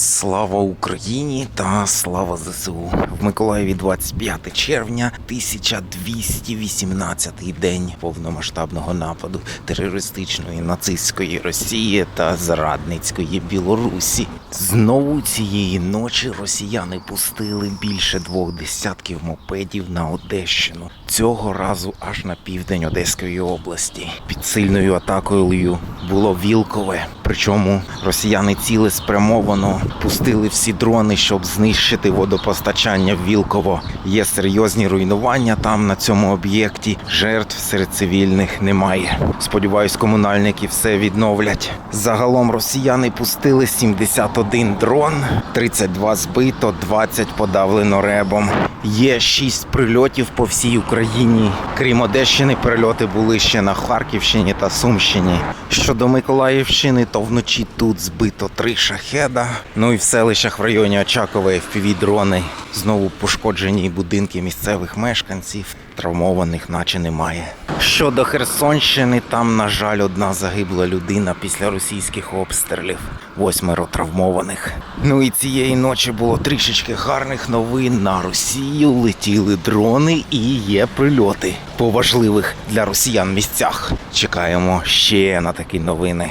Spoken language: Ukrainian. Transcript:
Слава Україні та слава ЗСУ. В Миколаєві 25 червня, 1218 день повномасштабного нападу терористичної нацистської Росії та зрадницької Білорусі. Знову цієї ночі росіяни пустили більше двох десятків мопедів на Одещину. Цього разу аж на південь Одеської області. Під сильною атакою було Вілкове. Причому росіяни цілеспрямовано пустили всі дрони, щоб знищити водопостачання в Вілково. Є серйозні руйнування там на цьому об'єкті. Жертв серед цивільних немає. Сподіваюсь, комунальники все відновлять. Загалом росіяни пустили 71 дрон, 32 збито, 20 подавлено ребом. Є 6 прильотів по всій Україні. Крім Одещини, прильоти були ще на Харківщині та Сумщині. Щодо Миколаївщини, то вночі тут збито три шахеда. Ну і в селищах в районі Очакова FPV-дрони. Знову пошкоджені будинки місцевих мешканців. Травмованих наче немає. Щодо Херсонщини, там, на жаль, одна загибла людина після російських обстрілів, восьмеро травмованих. Ну і цієї ночі було трішечки гарних новин. На Росію летіли дрони і є прильоти по важливих для росіян місцях. Чекаємо ще на такі новини.